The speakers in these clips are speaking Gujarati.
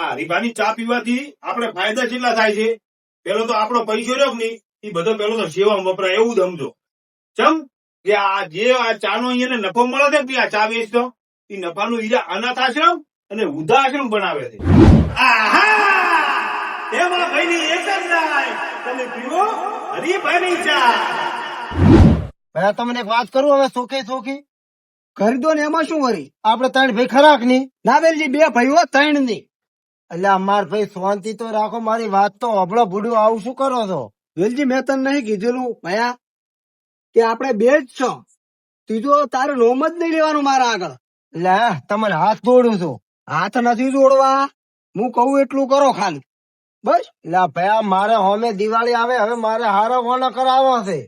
આ હરીફાની ચા પીવાથી આપણે ફાયદા કેટલા થાય છે? પેલો તો આપણો પૈસો રહ્યો નહીં? એ બધો પેલો તો સેવામાં વપરાય, એવું સમજો. ચમ કે આ જે આ ચાનો અહીંયા નફો મળે છે આ ચા વેચતો, એ નફાનું હીરા અનાથ આશ્રમ અને વૃદ્ધા આશ્રમ બનાવે છે. તમને એક વાત કરું, હવે સોખે સોખી કરી દો ને એમાં શું કરી આપડે ત્રણ ભાઈ ખરાકની ના બેલજી બે ભાઈઓ, ત્રણની એટલે અમાર ભાઈ શાંતિ તો રાખો મારી વાત તો હમણાં ભૂડું આવું શું કરો છો? વેલજી મેં તને નહીં કીધેલું ભયા કે આપણે બે જ છો. ત્રીજો તારે નોમ જ નહીં લેવાનું મારા આગળ. લે હા, તમને હાથ જોડું છું. હાથ નથી જોડવા. હું કહું એટલું કરો ખાલી. બસ. લે ભયા મારે હોમે દિવાળી આવે હવે મારે હારો વોનો કરાવવો છે.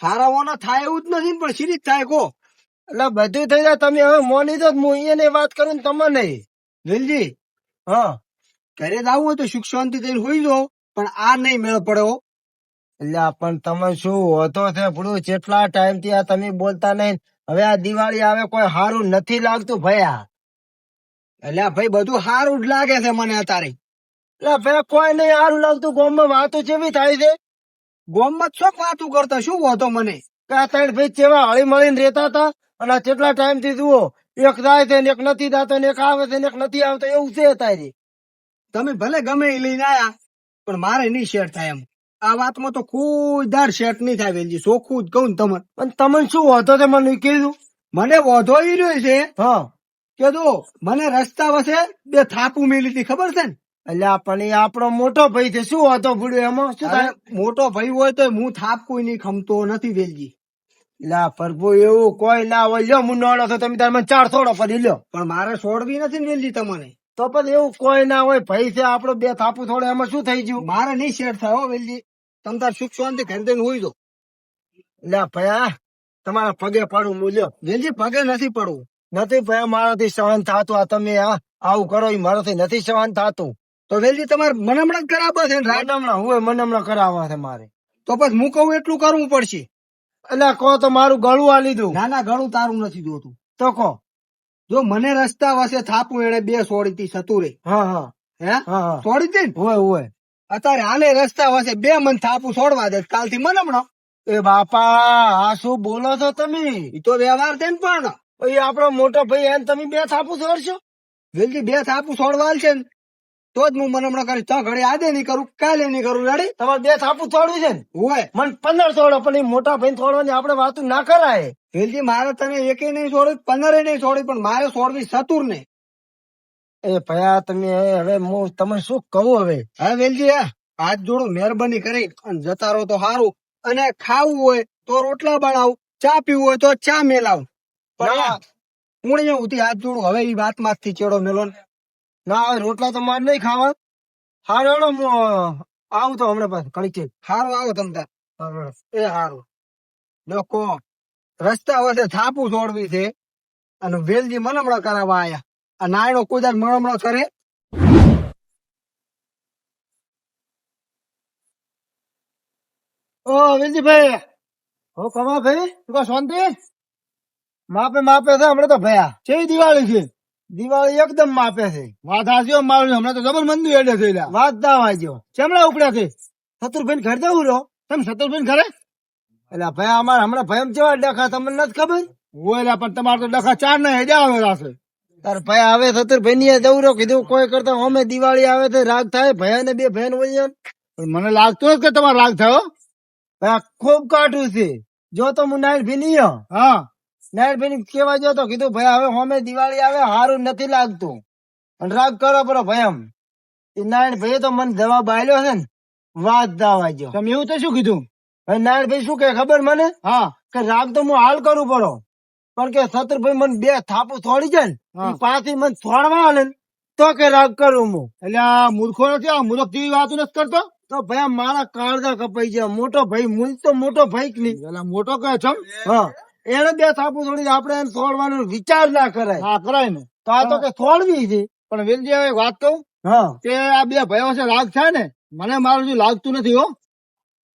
હારા હારાવાના થાય એવું જ નથી પણ સીરી થાય કો એટલે બધું થઈ જાય તમે હવે મોની દો હું અહીંયા વાત કરું ને નહીં વેલજી હા. ઘરે જ આવવું હોય તો સુખ શાંતિ થઈને હોઈ જાઓ પણ આ નહીં મેળ પડ્યો એટલે પણ તમે શું હોતો છે જેટલા ટાઈમથી આ તમે બોલતા નહીં હવે આ દિવાળી આવે કોઈ સારું નથી લાગતું ભયા એટલે ભાઈ બધું સારું જ લાગે છે મને અત્યારે. એટલે ભાઈ કોઈ નહીં સારું લાગતું ગોમમાં વાતો જેવી થાય છે. ગોમમાં શું વાતું કરતા શું હોતો મને? કે આ ત્રણ ભાઈ જેવા હળી મળીને રહેતા હતા અને આ કેટલા ટાઈમથી જુઓ એક જાય છે ને એક નથી ને એક આવે છે ને એક નથી આવતો એવું છે તારી. તમે ભલે ગમે એ લઈને આયા પણ મારે નહીં શેર થાય એમ. આ વાતમાં તો કોઈ દાર શેટ નહીં થાય વેલજી ચોખ્ખું જ કહું તમને. પણ તમને શું હોતો છે મને કીધું? મને વાંધો એ રહ્યો છે. હા. કે દો મને રસ્તા વસે બે થાપુ મેલી હતી ખબર છે ને? એટલે પણ એ આપણો મોટો ભાઈ છે શું હતો ભૂડ્યો એમાં? શું મોટો ભાઈ હોય તો હું થાપ કોઈ નહીં ખમતો નથી વેલજી. લા પ્રભુ એવું કોઈ ના હોય. લ્યો હું નોડો તો તમે તાર મને ચાર થોડો ફરી લ્યો. પણ મારે છોડવી નથી ને વેલી તમને. તો પણ એવું કોઈ ના હોય. ભાઈ છે આપણો બે થાપુ થોડો એમાં શું થઈ ગયું? મારે નહીં શેર થાય હો વેલજી તમે તાર સુખ શાંતિ ઘરે જઈને હોય દો લા ભયા તમારા પગે પડું મૂલ્યો વેલજી પગે નથી પડવું. નથી ભયા મારાથી સહન થતું આ તમે આ આવું કરો એ મારાથી નથી સહન થતું. તો વેલજી તમારે મનમણ જ કરાવવા છે મનમણા હું મનમણા કરાવવા છે મારે. તો પછી હું કહું એટલું કરવું પડશે. એટલે કહો તો મારું ગળું આ લીધું. ના ના ગળું તારું નથી જોતું. તો કહો. જો મને રસ્તા વસે થાપું એને બે સોડી થી સતુરે હા હા. હે? હા હા. સોડી હતી ને? હોય હોય. અત્યારે હાલે રસ્તા વસે બે મન થાપું છોડવા દે કાલથી મને હમણાં. એ બાપા આ શું બોલો છો તમે? એ તો વ્યવહાર છે ને પણ. એ આપણો મોટો ભાઈ એને તમે બે થાપું છોડશો વેલજી બે થાપું છોડવા છે ને. તો જ હું મને હમણાં કરી ઘડી આજે નહીં કરું કાલે નહીં કરું રેડી? તમારે બે થાપુ થોડું છે ને? હોય. મને પંદર છોડો પણ એ મોટા ભાઈ છોડવાની આપણે વાતો ના કરાય. વેલજી મારે તને એકે નહીં છોડી પંદરે નહીં છોડી પણ મારે છોડવી સતુર ને. એ ભયા તમે હવે હું તમે શું કહું હવે? હા વેલજી હા. હાથ જોડો મહેરબાની કરી અને જતા રહો તો સારું અને ખાવું હોય તો રોટલા બનાવું ચા પીવું હોય તો ચા મેલાવ. પણ. હું અહીંયા હાથ જોડું હવે એ વાતમાંથી ચેડો મેલો ને. ના રોટલા તો મારે નહીં ખાવા હારો, હેડો, હું આવું તો હમણાં પાછું કડીક છે હારું, આવો તમ તાર. એ હારું. લોકો, રસ્તા વચ્ચે થાપું છોડવી છે અને વેલજી મનમણા કરાવવા આયા. આ નાયણો કોઈ મનમણા કરે? ઓ, વિલજીભાઈ, હો કમા ભાઈ તું શાંતિ? માપે માપે છે, હમણાં તો ભયા. ચેવી દિવાળી છે? દિવાળી એકદમ માપે છે. વાત હાસ્યો મારું હમણાં તો જબર મંદી એડે થઈ રહ્યા વાત ના વાંચ્યો ચેમડા ઉપડ્યા છે? શત્રુભાઈ ઘર જવું રહ્યો? તમે શત્રુભાઈ ઘરે? એટલે ભાઈ અમારે હમણાં ભયમ કેવા ડખા તમને નથી ખબર? હોય પણ તમારે તો ડખા ચાર ને હજાર આવેલા છે તાર ભાઈ આવે શત્રુભાઈ ની જવું રહ્યો કીધું કોઈ કરતા અમે દિવાળી આવે તો રાગ થાય ભયા ને બે ભેન હોય મને લાગતું જ કે તમારે રાગ થયો ભાઈ ખૂબ કાઢું છે. જો તો હું નાઈટ ભી નહીં હા. નાઈટ ભાઈ કેવા જો તો કીધું ભાઈ હવે હોમે દિવાળી આવે સારું નથી લાગતું. અને રાગ કરો બરો ભયમ એ નારાયણભાઈ તો મને દવા બાયલો છે ને વાત દાવા જો તમે એવું તો શું કીધું? ભાઈ નારાયણ શું કે ખબર મને? હા. કે રાગ તો હું હાલ કરું પડો પણ કે શત્રુભાઈ મને બે થાપુ થોડી જાય ને પાછી મને થોડવા હાલે તો કે રાગ કરું હું. એટલે આ મૂર્ખો નથી આ મૂર્ખ જેવી વાત નથી કરતો? તો ભાઈ મારા કાળજા કપાઈ ગયા મોટો ભાઈ મૂલ તો મોટો ભાઈ કે મોટો કહે છે હા. એને બે થાપુ થોડી આપણે એને છોડવાનો વિચાર ના કરાય. હા કરાય ને. તો આ તો કે છોડવી છે. પણ વેલજી વાત કહું? હા. કે આ બે ભાઈઓ છે રાગ થાય ને મને મારું જે લાગતું નથી હો.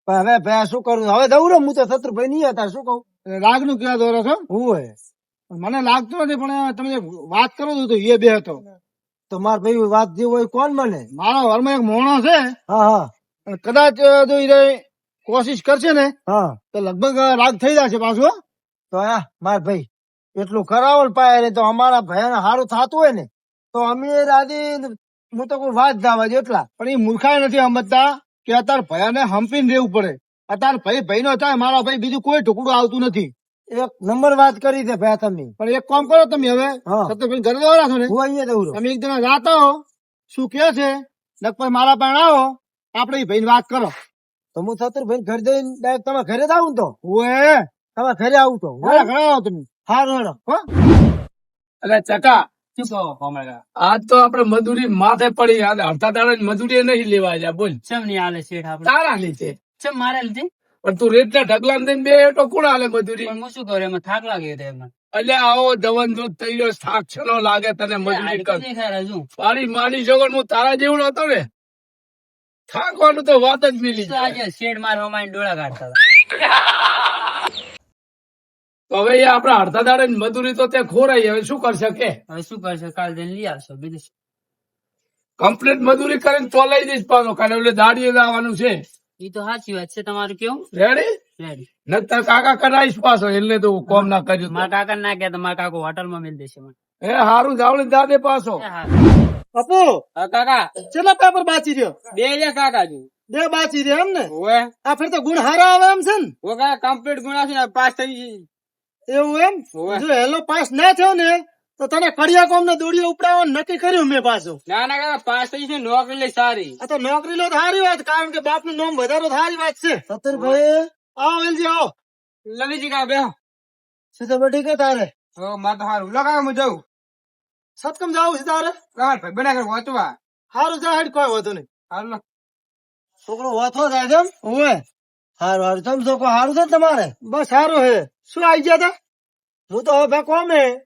પણ હવે ભાઈ શું કરું? હવે દઉં હું તો શત્રુભાઈ નહીં હતા શું કહું? રાગનું ક્યાં દોરો છો? હું મને લાગતું નથી પણ તમે વાત કરો છો તો એ બે હતો. તો માર ભાઈ વાત જે હોય કોણ મને? મારા ઘરમાં એક મોણો છે. હા હા. કદાચ જો કોશિશ કરશે ને હા. તો લગભગ રાગ થઈ જશે પાછું. તો આ માર ભાઈ એટલું કરાવો ને પાય ને તો અમારા ભાઈ સારું થતું હોય ને તો અમે દાદી હું તો કોઈ વાત જવા દે એટલા. પણ એ મૂર્ખાય નથી સમજતા કે અત્યારે ભયાને હંપીને રહેવું પડે. અત્યારે ભાઈ ભાઈ નો થાય મારા ભાઈ બીજું કોઈ ટુકડું આવતું નથી. એક નંબર વાત કરી છે ભાઈ તમે. પણ એક કામ કરો તમે હવે. સત્યભાઈ ઘરે જવા રાખો ને. હું અહીંયા જવું તમે એક જણા જાતા હો શું કે છે? નકર મારા પણ આવો આપણે ભાઈ વાત કરો. તો હું થતું ભાઈ ઘર જઈને ડાયરેક્ટ તમે ઘરે જ આવું ને તો? ઓએ તમે ઘરે આવું તો. ઘરે ઘરે આવો તમે. હારું હેડો અરે ચકા શું કહો આજ તો આપડે મજૂરી માથે પડી આજે અડધા દાડા મજૂરી નહીં લેવા જાય બોલ. ચમ નહીં હાલે શેઠ આપડે તારા લીધે. ચમ મારા લીધે? પણ તું રેતના ઢગલા દઈને બે તો કોણ હાલે મજૂરી? હું શું કરું એમાં થાક લાગે છે એમાં. એટલે આવો જવન જો થઈ ગયો થાક છલો લાગે તને મજૂરી કર. મારી માની છોકર હું તારા જેવું હતો ને. થાકવાનું તો વાત જ મિલી આજે શેઠ મારવા હમાઈને ડોળા કાઢતા તો હવે એ આપડે અડધા દાડે મજૂરી તો તે ખોરાઈ. હવે શું કરશે કે? હવે શું કરશે? કાલ જઈને લઈ આવશો બીજું કમ્પ્લીટ મજૂરી કરીને ચોલાઈ દઈશ પાછો. કાલે એટલે દાડીએ લાવવાનું છે. એ તો સાચી વાત છે. તમારું કેવું? રેડી રેડી નતર કાકા કરાઈશ પાછો. એટલે તો કોમ ના કર્યું તો. મારા કાકા ના ગયા તો મારા કાકો હોટલમાં મિલ દેશે મને. એ હારું જાવડી દાદે પાછો. પપ્પુ કાકા. કેટલા પેપર બાચી રહ્યો? બે લે કાકા જી બે બાચી રહ્યો એમ ને આ ફેર તો ગુણ હારા આવે એમ છે ને? ઓ કાકા કમ્પ્લીટ ગુણા છે પાસ થઈ એવું એમ? જો હેલો પાસ ના થયો ને તો તને કડિયા કોમ ને દોડીઓ ઉપડાવવાનું નક્કી કર્યું મેં પાછું. ના ના કાકા પાસ થઈ છે નોકરી લઈ સારી. આ તો નોકરી લો સારી વાત કારણ કે બાપનું નામ વધારો તો સારી વાત છે. સતુરભાઈ આવો વેલજી આવો. લવીજી કા બેહો? શું તો બેઠી કે તારે? હો માં તો હારું. લો કાકા હું જાઉં. સતકમ જાવું છે તારે? હા ભાઈ બના કર વાંચવા. સારું જા હેડ કોઈ વાંધો નહીં. હાલો છોકરો વાથો થાય છે હું ઓવે હારું હારું. તમ છોકરો હારું છે તમારે? બસ સારું હે. શું આવી ગયા તા? હું તો હવે કોમે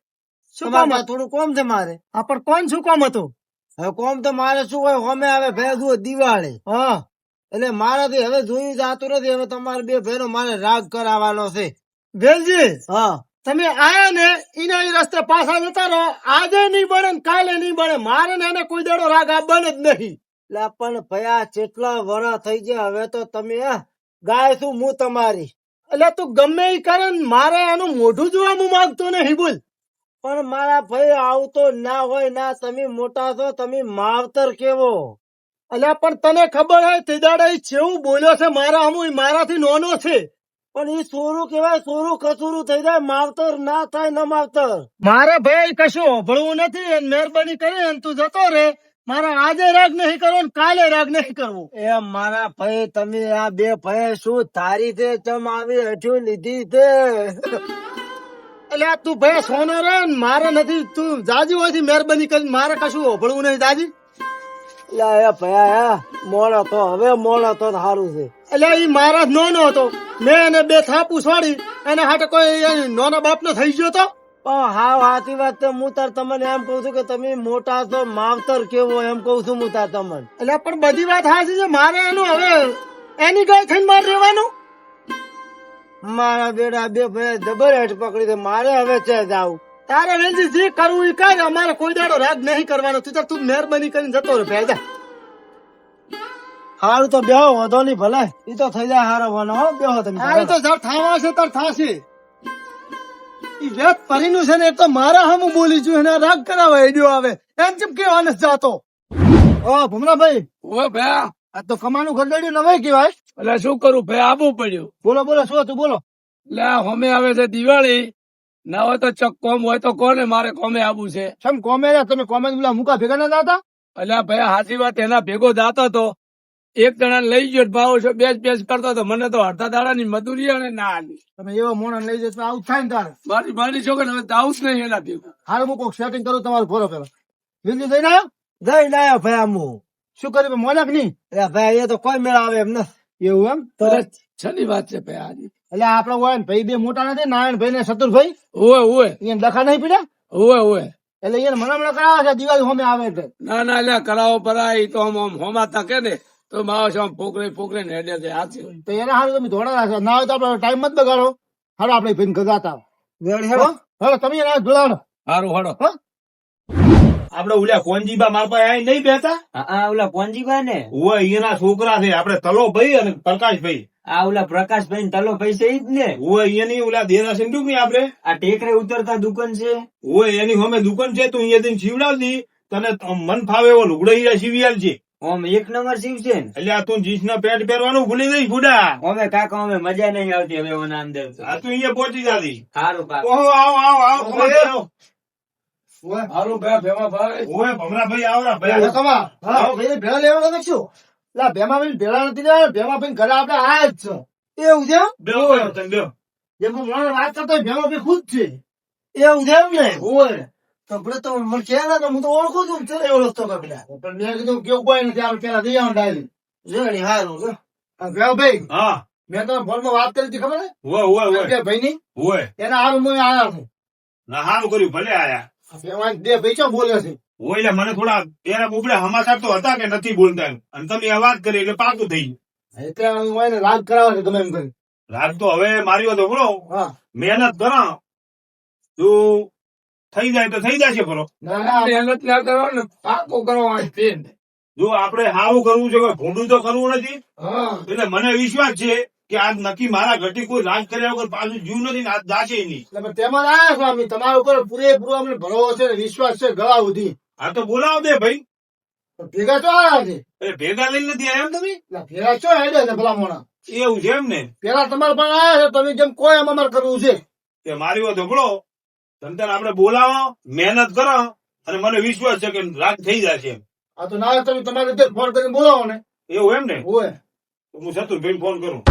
શું કામ થોડું કોમ છે મારે. આ પણ કોણ શું કામ હતું? હવે કોમ તો મારે શું હોય હોમે હવે ભેગું દિવાળી. હા. એટલે મારાથી હવે જોયું જાતું નથી હવે તમારે બે ભેરો મારે રાગ કરાવવાનો છે. ભેલજી હા. તમે આયા ને એના એ રસ્તે પાછા જતા રહો. આજે નહીં બને કાલે નહીં બને. મારે ને એને કોઈ દાડો રાગ આપવાનો જ નહીં. એટલે પણ ભયા જેટલા વરા થઈ ગયા હવે તો તમે ગાય છું હું તમારી. એટલે તું ગમે એ કરે મારે એનું મોઢું જોવા હું માંગતો નહીં બોલ. પણ મારા ભાઈ આવતો ના હોય ના તમે મોટા છો તમે માવતર કેવો? એટલે પણ તને ખબર હોય તે દાડે જેવું બોલ્યો છે મારા હમું મારાથી નોનો છે. પણ એ સોરું કેવાય સોરું કસુરું થઈ જાય માવતર ના થાય ન માવતર. મારે ભાઈ કશું હોભળવું નથી મહેરબાની કરી અને તું જતો રે. મારે આજે રાગ નહીં કરવો ને કાલે રાગ નહીં કરવો. એ મારા ભાઈ તમે આ બે ભાઈ શું તારી છે ચમ આવી હઠ્યું લીધી છે એટલે આ તું ભાઈ સોનો રે ને મારે નથી તું જાજી હોય મહેરબાની કરીને મારે કશું હોભળવું નહીં દાજી એટલે એ ભયા મોડો તો હવે મોડો તો સારું છે. એટલે એ મારા જ નોનો હતો. મેં એને બે થાપુ છોડી એને હાટે કોઈ નોના બાપનો બાપ થઈ ગયો તો? પણ હાવ સાચી વાત છે. હું તાર તમને એમ કઉ છું કે તમે મોટા છો માવતર કેવો એમ કઉ છું હું તાર તમને. એટલે પણ બધી વાત સાચી છે. મારે એનું હવે એની ગઈ થઈને મારે રહેવાનું? મારા બેડા બે ભાઈ જબર હેઠ પકડી દે મારે હવે છે જાવું. તારે વેલજી જે કરવું એ કર. અમારે કોઈ દાડો રાજ નહીં કરવાનો. તું તાર તું મહેરબાની કરીને જતો રહે. ભેજા હારું તો બેહો વધો નહીં ભલે. એ તો થઈ જાય હારો વાનો હો. બેહો તમે હારું તો જર થાવા છે તાર થાશે. પરીનું છે ને એ તો મારા હમ બોલી છું એના રાગ કરાવવા એડિયો આવે. એમ કેમ કેવાને જ જાતો. ઓ ભમરાભાઈ. ઓ ભયા. આ તો કમાનું ગરગડ્યું નવાય કેવાય એટલે શું કરું ભાઈ આબુ પડ્યું. બોલો બોલો શું હતું બોલો. લે હોમે આવે છે દિવાળી. ના હોય તો ચક કોમ હોય તો કોને? મારે કોમે આબુ છે. સમ કોમે તમે કોમે મુકા ભેગા ના દાતા એટલે ભાઈ હાજી વાત એના ભેગો જાતો તો. એક જણા લઈ ગયો ભાવ છો બેસ બેસ કરતો તો મને તો અડધા દાડાની મજૂરી અને ના આલી. તમે એવા મોણા લઈ જતો આવું થાય ને તારે. મારી મારી છોકરી હવે આવું જ નહીં એના ભેગું હાલ હું કોઈક સેટિંગ કરું તમારું ફોરો પેલા. બીજું જઈને આવ્યો? જઈ આવ્યો ભાઈ આમ શું કર્યું મોલાક નહીં? એટલે ભાઈ એ તો કોઈ મેળ આવે એમ ને. એવું એમ? તો છની વાત છે ભાઈ આજે એટલે આપડે હોય ને ભાઈ બે મોટા નથી નારાયણ ભાઈ ને શત્રુભાઈ. ઓવે ઓવે એને લખા નહીં પીડ્યા? ઓવે હોય એટલે એને મનામણા કરાવે છે દિવાળી હોમે આવે એટલે ના ના એટલે કરાવો પરાય તો આમ આમ હોમા તકે ને. તો માવો પોકરે ફોકરે ને હેડે છે હાચી તો એના હારું તમે ધોળા રાખો. ના હોય તો આપડે ટાઈમ મત બગાડો. હાલો આપણે ભાઈ ગગાતા. વેળ હેડો. તમે એના જોડાડો હારું હડો આપડે ઓલા કોનજીબા માર પાસે આઈ નહીં બેતા હા ઓલા પોનજીભાઈ ને? ઓય એના છોકરા છે. આપડે તલો ભાઈ અને પ્રકાશભાઈ. આ ઓલા પ્રકાશભાઈ તલો ભાઈ છે ઈ જ ને? ઓય એની ઓલા દેરા છે ને આપડે આ ટેકરે ઉતરતા દુકાન છે? ઓય એની સામે દુકાન છે તું અહીંયા જઈને સીવડાવતી તને મન ફાવે એવો લુગડો હીરા સીવી છે. ઓમ એક નંબર શિવ છે ને. એટલે આ તું જીન્સ નો પેન્ટ પહેરવાનું ભૂલી જઈશ બુડા ઓમે કાકા ઓમે મજા નહીં આવતી હવે ઓના અંદર આ તું અહીંયા પહોંચી જાતી. સારું કાકા ઓહો આવો આવો આવો હારું બે ભેમા ભાઈ. ઓય ભમરાભાઈ આવરા ભાઈ કમા, હા, ભાઈ ભેળા લેવા નથી છો લા, ભેમા ભાઈ ભેળા નથી લેવા ભેમા ભાઈ ઘરે આપણે આયા જ છે. એવું છે બેવો તને બેવો જેમ મને વાત કરતો હોય, ભેમા ભાઈ ખુદ છે. એવું છે એમ ને? ઓય. તો ભલે તો મને ને તો હું તો ઓળખું છું, ચલે ઓળખતો પેલા. પણ મેં કીધું કેવું કોઈ નથી, આપણે પેલા જઈ આવવાનું ડાયરી. જોણી, હારું, જો. આ ભાઈ, હા મેં તમે ફોનમાં વાત કરી હતી ખબર છે? ઓય ઓય ઓય કે ભાઈની? ઓય એના હારું હું આયા છું. ના હારું કર્યું ભલે આયા ભેમા બે ભાઈ ચમ બોલે છે એટલે મને થોડા એના બોબડે હમાસાર તો હતા કે નથી બોલતા અને તમે આ વાત કરી એટલે પાકું થઈ ગયું એટલે હું એને રાગ કરાવવા છે તમે એમ કરી રાગ તો હવે મારી વાત હા મહેનત કરો તું થઈ જાય તો થઈ જશે ખરો ના ના મહેનત ના કરો ને પાકો કરો પેન. જો આપણે સારું કરવું છે ભૂંડું તો કરવું નથી. એટલે મને વિશ્વાસ છે કે આજ નક્કી મારા ઘટી કોઈ રાજ કર્યા વગર પાછું જીવ નથી આજ દાશે નહીં. તેમાં આવ્યા સ્વામી તમારા ઉપર પૂરેપૂરો અમને ભરોસો છે વિશ્વાસ છે ગળા સુધી. હા તો બોલાવો દે ભાઈ. ભેગા તો આવ્યા છે. ભેગા લઈને નથી આવ્યા એમ તમે? ભેગા છો હેડે ને ભલા મોણા. એવું છે એમ ને પેલા તમારે પણ આવ્યા છે તમે જેમ કોઈ એમ અમારે કરવું છે. કે મારી વાત સાંભળો. તમ તારે આપણે બોલાવો મહેનત કરો અને મને વિશ્વાસ છે કે રાગ થઈ જશે એમ. આ તો ના તમે તમારી રીતે ફોન કરીને બોલાવો ને. એવું એમ ને? હોય. હું શત્રુભાઈ ફોન કરું.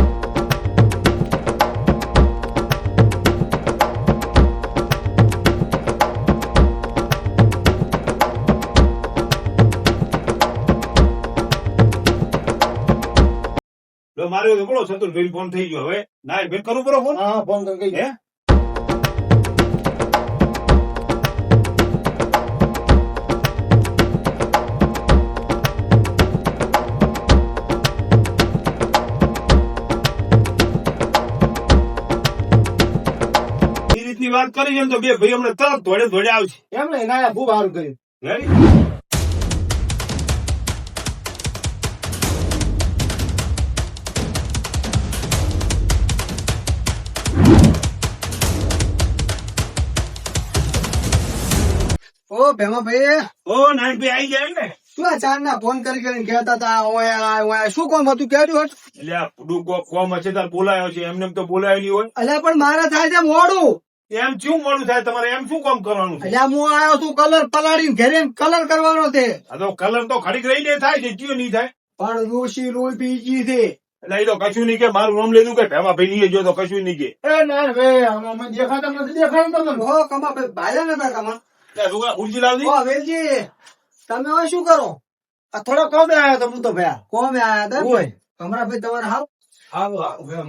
મારે બોલો શત્રુભાઈ ફોન થઈ ગયો હવે. ના બેન કરું બરો ફોન હા ફોન કહી હે? રીતની વાત કરી છે તો બે ભાઈ અમને તરત ધોડે ધોડે આવશે. એમ ને ના બહુ સારું કર્યું. ઓ ભેમા ભાઈ. ઓ નાઈન ભાઈ આવી જાય ને શું આ ચાર ના ફોન કરી કરીને કહેતા હતા ઓય ઓય શું કોમ હતું? કેડ્યું હતું. એટલે આ પુડું કોમ હશે તાર બોલાયો છે એમને એમ તો બોલાયો નહીં હોય. અલ્યા પણ મારા થાય છે મોડું. એમ શું મોડું થાય તમારે? એમ શું કામ કરવાનું છે? અલ્યા હું આવ્યો છું કલર પલાળીને ઘરે કલર કરવાનો છે. તો કલર તો ખડીક રહીને થાય છે કયું નહીં થાય? પણ ઋષિ રોલ પીજી છે. એટલે એ તો કશું નહીં કે મારું નામ લીધું કે ભેમા ભાઈ નહીં જો તો કશું નહીં કે. એ ના રે અમે દેખાતા નથી દેખાડું તમને. હો કમા ભાઈ ભાઈ નતા કમા. એટલે ઉલજી લાવજી? હો વેલજી તમે હવે શું કરો? આ થોડો કોમે આવ્યો તો હું તો ભયા. કોમે આયા હતા? હોય કમરા ભાઈ તમારે હાવ. હાવ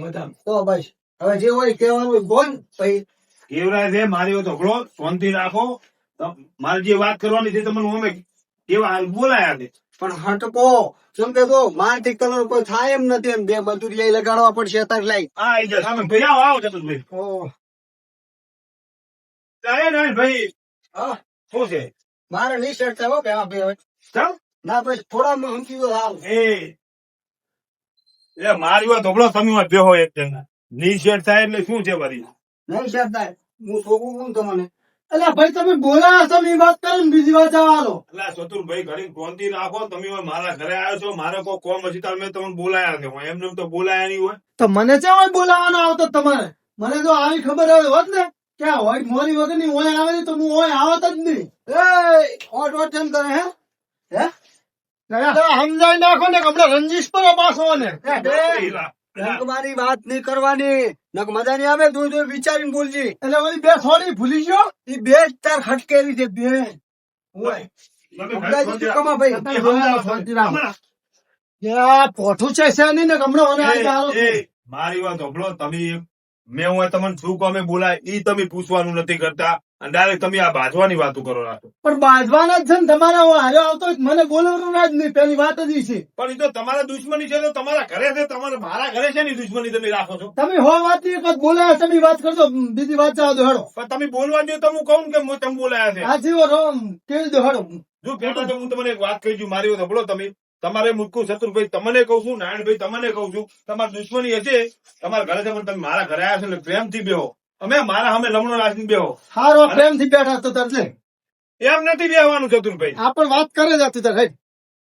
મજા તો બસ. હવે જે હોય કહેવાનું હોય બોલ ભાઈ છે મારી વાત શોનથી શાંતિ રાખો. મારે જે વાત કરવાની છે તમને અમે કેવા હાલ બોલાયા છે. પણ હટકો શું કે તો મારથી કલર કોઈ થાય એમ નથી એમ બે મજૂરી લગાડવા પડશે અત્યારે લઈ આ સામે ભાઈ આવો આવો ચતુરભાઈ ઓ. અરે ના ભાઈ. હા. શું છે? મારે નહીં શર્ટ હો પેલા ભાઈ ચાલ ના પછી થોડા માં સમજી તો સારું એ. એ મારી વાત સાંભળો તમે વાત બેહો એક જણા ની સાહેબ થાય એટલે શું છે વરી નહીં સાહેબ થાય હું શોખું કોણ તમને. એટલે ભાઈ તમે બોલા તમે વાત કરો ને બીજી વાત જવાનો એટલે ચતુરભાઈ ઘડી શાંતિ રાખો તમે હવે મારા ઘરે આવ્યો છો મારે કોઈ કોમ હજી તાર મેં તમને બોલાયા છે હું એમને તો બોલાયા નહીં હોય. તો મને ચા હોય બોલાવાનો આવતો તમારે? મને તો આવી ખબર હવે હોત ને? ક્યાં હોય મોરી વગરની હોય આવે તો હું હોય આવત જ નહીં. એ ઓટ ઓટ એમ કરે હે? હે? સમજાવી નાખો ને હમણાં રંજીશ પર પાછો ને મારી વાત નહીં કરવાની. નક મજા નહીં આવે તું તું વિચારીને બોલજી. એટલે ઓલી બે થોડી ભૂલી ગયો? એ બે તાર ખટકેલી છે બે. એ, એ, મારી વાત તમે મેં હું તમને શું કામે બોલાય ઈ તમે પૂછવાનું નથી કરતા. ડાયરેક્ટ તમે આ બાજવાની વાતો કરો રાખો પણ બાજવાના જ છે ને તમારા હારે આવતો મને બોલવાનું જ નહીં પેલી વાત જ છે. પણ એ તો તમારા દુશ્મની છે તો તમારા ઘરે છે તમારે મારા ઘરે છે ની દુશ્મની તમે રાખો છો? તમે હો વાતની વખત બોલાયા તમે વાત કરશો બીજી વાત ચાલો દોડો પણ તમે બોલવા દો તો હું કહું કે હું તમે બોલાયા છે. આ જીવો રો કેવી દોડો જો પેલા તો હું તમને એક વાત કહી છું મારી સાંભળો તમે. તમારે મુક્કુ શત્રુભાઈ તમને કહું છું નારાયણભાઈ તમને કહું છું તમારી દુશ્મની હશે તમારા ઘરે છે પણ તમે મારા ઘરે આવ્યા છો એટલે પ્રેમથી બેહો. અમે મારા અમે લમણો રાખીને બેહો. હારો પ્રેમથી બેઠા તો તરજે એમ નથી બેહવાનું ભાઈ આ પણ વાત કરે જતી તાર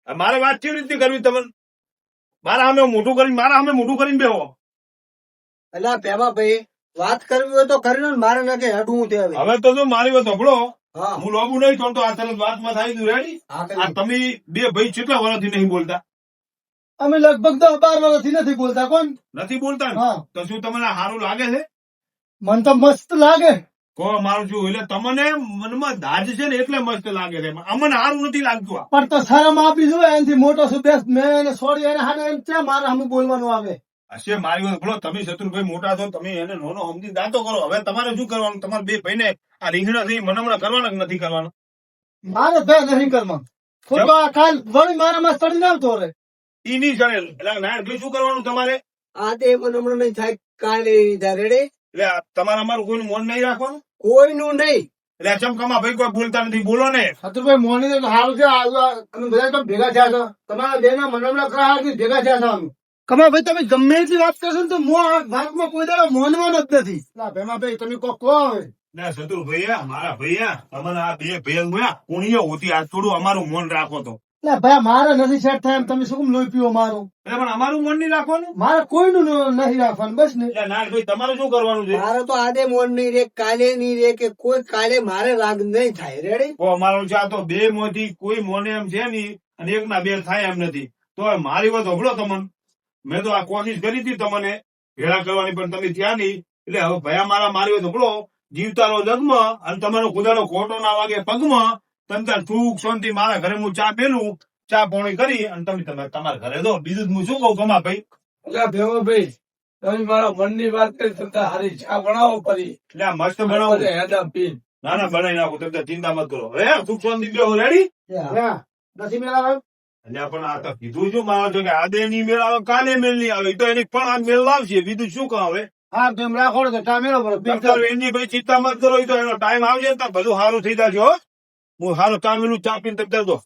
મારે વાત કેવી રીતે કરવી તમને? મારા સામે મોટું કરીને મારા સામે મોટું કરીને બેહો. એટલે પેમા ભાઈ વાત કરવી હોય તો કરી ને મારે નાખે હેડવું તે હવે. હવે તો જો મારી વાત સાંભળો. હા. હું લોબુ નહીં તો આ તરત વાતમાં થાય તું રેડી આ તમે બે ભાઈ કેટલા વર્ષથી નહીં બોલતા? અમે લગભગ તો બાર વર્ષથી નથી બોલતા કોણ? નથી બોલતા હા. તો શું તમને સારું લાગે છે? મને તો મસ્ત લાગે. કો મારું શું એટલે તમને મનમાં દાજ છે ને એટલે મસ્ત લાગે છે. અમને સારું નથી લાગતું પણ તો શરમ આપી જોઈએ એનાથી મોટો છું. બેસ મેં એને છોડી એને હાને એમ ક્યાં મારે સામે બોલવાનું આવે? હશે મારી વાત બોલો તમે શત્રુભાઈ મોટા છો તમે એને નોનો સમજી દાંતો કરો. હવે તમારે શું કરવાનું? તમારે બે ભાઈને આ રીંગણા થઈ મનમણા કરવાના કે નથી કરવાના? મારે ભાઈ નથી કરવા ખોટો આ કાલ વળી મારામાં ચડી ના આવતો રે. ઈ નહીં ચડે એટલે શું કરવાનું તમારે? આ તે મને હમણાં નહીં થાય. કાલે રેડી એટલે તમારે અમારું કોઈનું મોન નહીં રાખવાનું? કોઈનું નહીં. એટલે ચમકમા ભાઈ કોઈ બોલતા નથી. બોલો ને. શત્રુભાઈ મોની તો સારું છે. બધા તો ભેગા થયા છો. તમારા બે ના મનમણા કરા ભેગા થયા છો અમે. કમા ભાઈ તમે ગમે એટલી વાત કરશો ને તો મો આ વાતમાં કોઈ દાડો મોનવાનો જ નથી. ભેમા ભાઈ તમે કોક કહો હવે. ના શત્રુ ભૈયા મારા ભૈયા તમને આ બે ભેલ મળ્યા કુણીએ હોતી આ થોડું અમારું મોન રાખો તો. ના ભાઈ મારે નથી સેટ થાય એમ તમે શું કેમ લોહી પીવો મારું. એટલે પણ અમારું મન નહીં રાખવાનું? મારે કોઈનું નથી રાખવાનું બસ ને. એટલે તમારે શું કરવાનું છે? મારે તો આજે મોન નહીં રે કાલે નહીં રે કે કોઈ કાલે મારે રાગ નહીં થાય. રેડી ઓ છે આ તો બે મોથી કોઈ મોને એમ છે નહીં અને એક ના બે થાય એમ નથી. તો મારી વાત હોભળો તમને. મેં તો આ કોશિશ કરી હતી તમને ભેળા કરવાની પણ તમે ત્યાં નહીં. એટલે હવે ભયા મારા મારી વાત હોભળો જીવતારો જન્મ અને તમારો કુદાડો ખોટો ના વાગે પગમાં તમે ત્યાં સુખ શાંતિ મારા ઘરે હું ચા પેલું ચા પોણી કરી અને તમે તમે તમારા ઘરે દો બીજું હું શું કહું કમા ભાઈ? એટલે ભેમો ભાઈ તમે મારા મનની વાત કરી તમે હારી ચા બનાવો પછી. એટલે મસ્ત બનાવો. હેડા પીને. ના ના બનાવી નાખો. તમે ચિંતા મત કરો. હે સુખ શાંતિ બેહો. રેડી હા. નથી મેળાવે? એટલે પણ આ તો કીધું શું મારો છો કે આદે નહીં મેળ આવે કાલે મેળ નહીં આવે. તો એની પણ આ મેળ લાવશે. બીજું શું કહો હવે? હા તેમ રાખો તો ટાઈમ એની ભાઈ ચિંતા મત કરો. તો એનો ટાઈમ આવશે ને બધું સારું થઈ જશે હો હું સારું ચામેલું ચા પીને તમે દો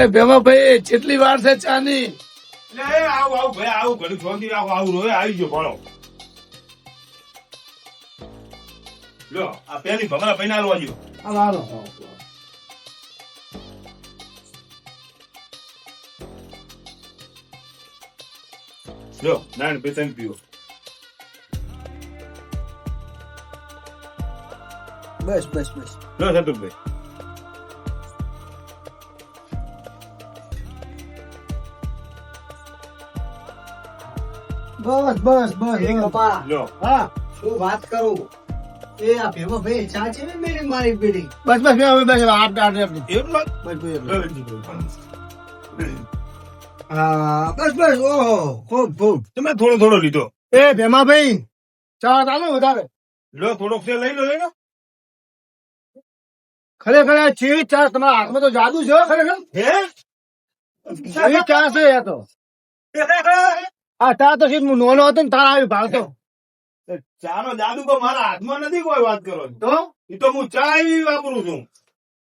લે ભેમા ભાઈ કેટલી વાર છે ચાની. આવું આવું ભાઈ આવું ઘડી શાંતિ રાખો આવું રોય આવી ગયો ભણો. લો આ પેલી ભમરા ભાઈ ના લોજો હાલો લો નારાયણ ભાઈ તમે પીવો બસ બસ બસ. લો સતુભાઈ બસ બસ બસ. એ કપા લો. હા શું વાત કરું? એ આ ભેમો ભાઈ ચા છે ને મેરી મારી પીડી બસ બસ બે હવે બસ આપ આપ આપ એટલું જ? બસ બસ લો, વેલજી હા બસ બસ ઓહો ખૂબ ખૂબ. તમે થોડો થોડો લીધો. એ ભેમા ભાઈ ચા ચાલો વધારે? લો થોડોક છે લઈ લો લઈ લો. ખરેખર આ ચેવી ચા તમારા હાથમાં તો જાદુ છે હો, ખરેખર. હે? એવી ચા છે એ તો. આ ચા તો સીધ નોનો હતો ને તારા આવી ભાવતો. ચાનો જાદુ તો મારા હાથમાં નથી કોઈ વાત કરો તો? એ તો હું ચા એવી વાપરું છું.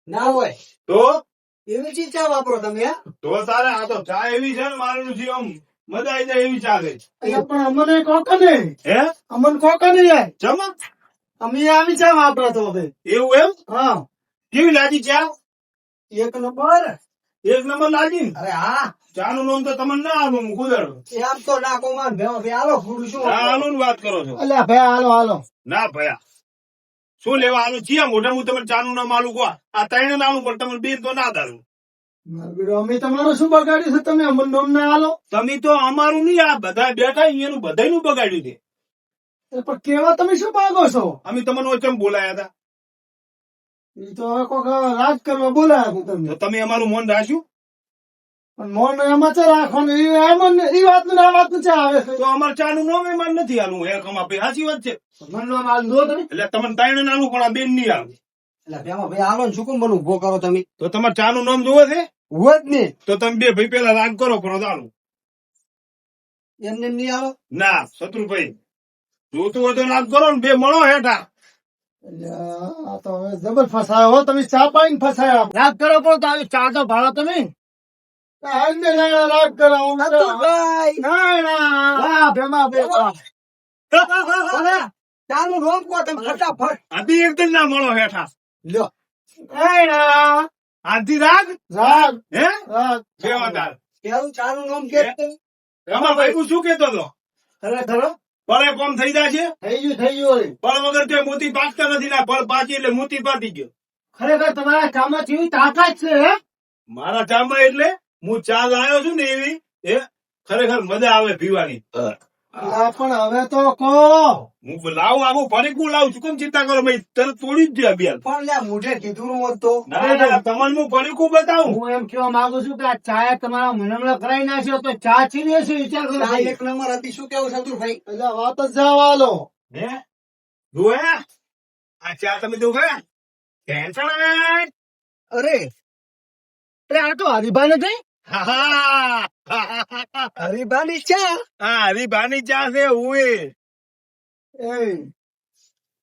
ના હોય. તો? એવી ચીજ ચા વાપરો તમે તો તારે આ તો ચા એવી છે ને મારું છે આમ મજા આવી જાય એવી ચા છે. પણ અમને કોક ને. હે? અમને કોક ને યાર. ચમ? અમે આવી ચા વાપરતો હવે. એવું એમ? હા. કેવી લાગી ચા? એક નંબર. એક નંબર લાગી ને? અરે હા. ચા નું તો તમને ના આપું હું કુદરત એમ તો નાખો માં ભેમો ભાઈ આલો ફૂડ શું? ચા વાત કરો છો. અલ્યા ભાઈ હાલો હાલો. ના ભયા. શું લેવા આનું ચિયા મોઢા હું તમને ચાનું આ ત્રણ પણ તમને બે તો ના દારું અમે તમારું શું બગાડ્યું છે? તમે અમને અમને ના આલો? તમે તો અમારું નહીં આ બધા બેઠા અહીંયાનું બધાયનું બગાડ્યું છે. પણ કેવા તમે શું માગો છો? અમે તમને ઓચમ બોલાયા હતા? એ તો હવે રાજ કરવા બોલાયા હું તમને. તમે અમારું મન રાખ્યું? મોન એમાં છે રાખવાનું એ એમ એ વાત ને આ વાત છે આવે છે તો અમારે ચાનું નામ એમાં નથી આનું એ કમા સાચી વાત છે? મને નામ આલ દો તમે. એટલે તમને ત્રણ નાનું પણ આ બેન નહીં આવે એટલે ભેમા ભાઈ આલો ને શું કેમ બનવું ઊભો કરો તમે. તો તમારે ચાનું નામ જોવે છે? હોય જ ને. તો તમે બે ભાઈ પેલા રાગ કરો પણ ચાલુ એમને એમ નહીં આવો ના શત્રુભાઈ. જોતું હોય તો રાગ કરો ને બે મળો હેઠા. એટલે આ તો હવે જબર ફસાયો હો તમે ચા પાઈને ફસાયા. રાગ કરો પણ તો આવી ચા તો ભાડો તમે. શું કેતો હતો હો? બળે કોમ થઈ જાય છે થઈ ગયું થઈ ગયું. વગર તે મોતી પાકતા નથી ના પળ પાકી એટલે મોતી પાકી ગયો ખરેખર તમારા ચામાં કેવી તાકાત છે મારા ચામાં એટલે હું ચા લાવ્યો છું ને એવી એ ખરેખર મજા આવે પીવાની. પણ હવે તો કહો. હું લાવું આવું ફરીકું લાવું છું? કેમ ચિંતા કરો ભાઈ તરત તોડી જ દે અભિયાન પણ લ્યા મોઢે કીધું હોત તો. તમને હું ફરીકું બતાવું? હું એમ કેવા માંગુ છું કે આ ચા તમારા મનમણા કરાવી નાખ્યો તો ચા ચીની હશે વિચાર કરો. આ એક નંબર હતી શું કેવું શત્રુભાઈ એટલે વાત જ જવા લો હે? જુએ આ ચા તમે જો ગયા ટેન્શન અરે અરે આ તો હરિભાઈ નથી? હરીબાની ચા? હા હરીભાની ચા છે ઓએ એ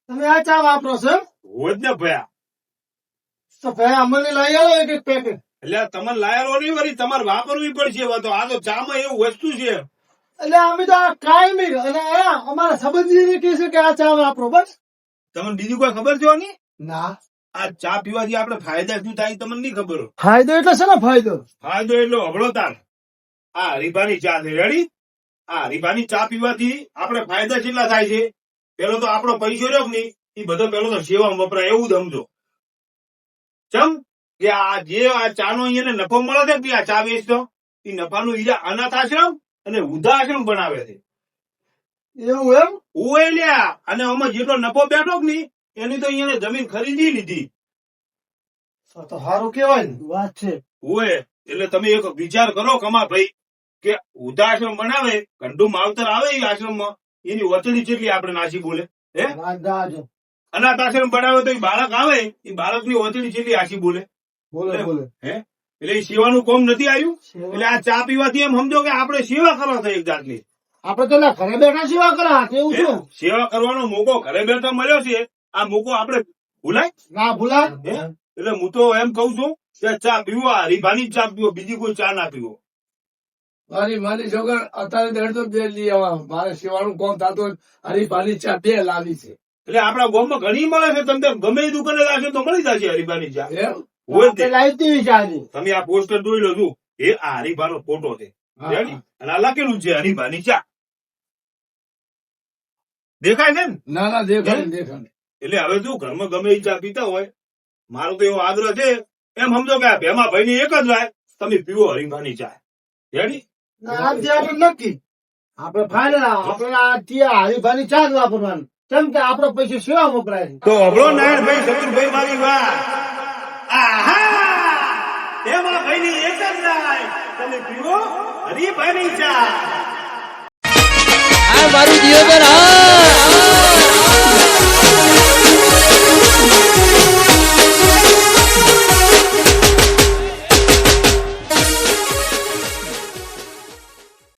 તમે આ ચા વાપરો છો? એમ? જ ને ભયા. તો ભાઈ અમને લઈ આવો એક એક પેકેટ. એટલે તમે લાયેલો નહીં વળી તમારે વાપરવી પડશે તો. આ તો ચામાં એવું વસ્તુ છે. એટલે અમે તો આ કાયમી અને અમારા સંબંધી કે છે કે આ ચા વાપરો બસ. તમને બીજું કોઈ ખબર છે નહીં ના. આ ચા પીવાથી આપણે ફાયદા શું થાય તમને નહીં ખબર ફાયદો એટલે છે ને ફાયદો? ફાયદો એટલો હબળો તાર આ હરીફાની ચા છે રેડી આ હરીફાની ચા પીવાથી આપણે ફાયદા કેટલા થાય છે? પેલો તો આપણો પૈસો રહ્યો નહીં? એ બધો પેલો તો સેવામાં વપરાય એવું સમજો. ચમ કે આ જે આ ચાનો અહીંયા નફો મળે છે કે આ ચા વેચતો એ નફાનું ઈજા અનાથ આશ્રમ અને વૃદ્ધાશ્રમ બનાવે છે. એવું એમ? ઓએ લ્યા અને આમાં જેટલો નફો બેઠો કે નહીં એની તો અહીંયા જમીન ખરીદી લીધી. તો તો સારું કેવાય ને. વાત છે. હોય એટલે તમે એક વિચાર કરો કમા ભાઈ કે ઉદાશ્રમ બનાવે કંડુ માવતર આવે એ આશ્રમમાં એની વચડી જેટલી આપણે નાસી બોલે હે? અનાથ આશ્રમ બનાવે તો એ બાળક આવે એ બાળકની વચડી જેટલી આશી બોલે. બોલે બોલે. હે? એટલે એ સેવાનું કોમ નથી આવ્યું? એટલે આ ચા પીવાથી એમ સમજો કે આપણે સેવા કરવા થઈ એક જાતની. આપડે તો ઘરે બેઠા સેવા કરા કેવું છે સેવા કરવાનો મોકો ઘરે બેઠા મળ્યો છે આ મોકો આપણે. ભૂલાય? ના ભૂલા એટલે હું તો એમ કઉ છું કે ચા પીવો આ રીભાની ચા પીવો બીજી કોઈ ચા ના પીવો. મારી મારી છોકર અત્યારે દેડતો બે લઈ આવવા મારે સેવાનું કોમ થતું હરીફાની ચા બે લાવી છે. એટલે આપણા ગામમાં ઘણી મળે છે. તમને ગમે એ દુકાને લાગે તો મળી જશે હરીફાની ચા. તમે આ પોસ્ટર જોઈ લો છું એ આ હરીફાનો ફોટો છે? અને આ લખેલું છે હરીફાની ચા. દેખાય છે ને? ના ના દેખાય દેખાય. એટલે હવે જો ઘરમાં ગમે એ ચા પીતા હોય. મારો તો એવો આગ્રહ છે એમ સમજો કે આ ભેમા ભાઈ ની એક જ લાય તમે પીવો હરીફાની ચા. રેડી નક્કી. આપણે ફાઇનલ આપણે આ ચા જ વાપરવાની. કેમ કે આપણો પૈસા સેવા મોકલાય તો હબળો નારાયણભાઈ શત્રુભાઈ મારી વાત. આહા! ભેમા ભાઈ ની એક જ લાય તમે પીવો હરીફાની ચા. આ મારું દિયોદર હા.